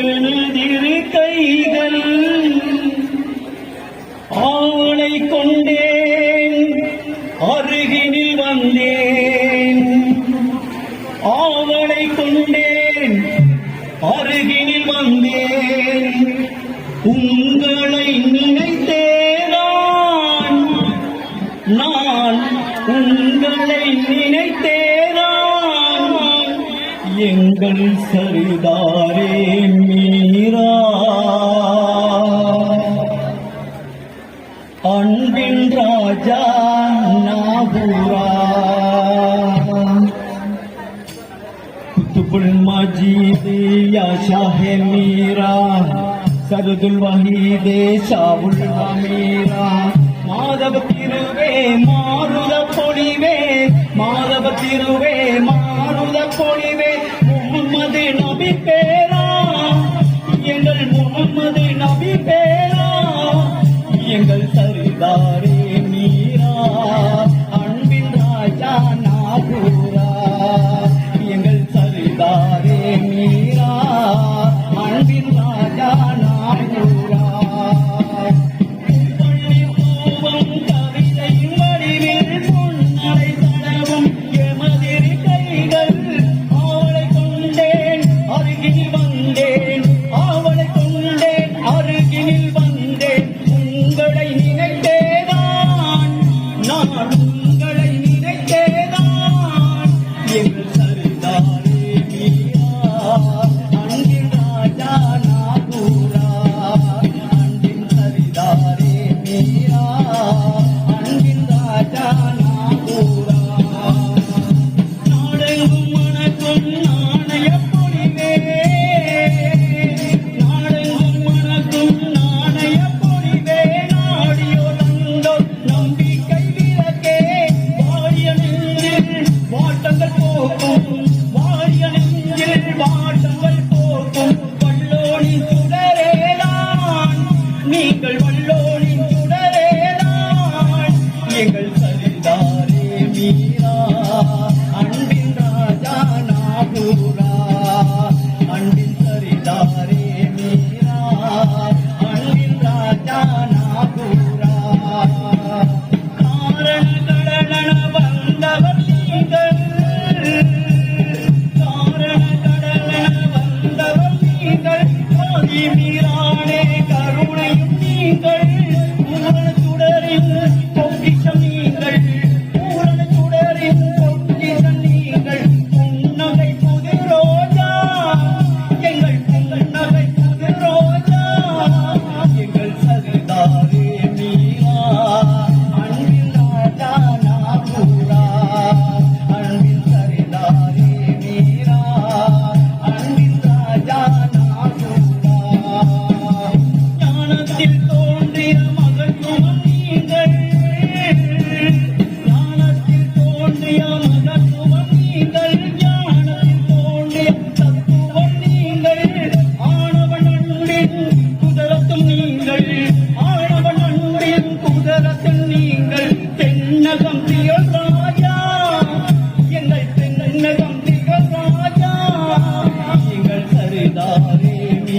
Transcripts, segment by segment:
எனதிரு கைகள் ஆவலை கொண்டேன் அருகினில் வந்தேன் எங்கள் சரிதாரே மீரா. அன்பின் ராஜா நாபுரா குத்துபுல் மஜீது யா ஷாஹே மீரா. சரதுல் வஹீதே ஷாவுல் மீரா மாதவ திருவே மாருத பொழிவே. மாதவ திரு நபி பேரா எங்கள் சரிதாரே நீரா அன்பின் ராஜா நாகூரா எங்கள் சரிதாரே நீரா அன்பின் ராஜா நாகூரா. நீங்கள்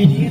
Canadian.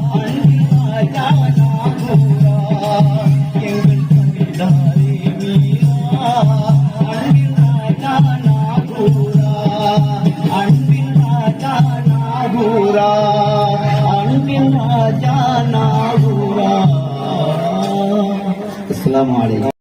ராஜா நாகூரா அஸ்ஸலாமு அலைக்கும்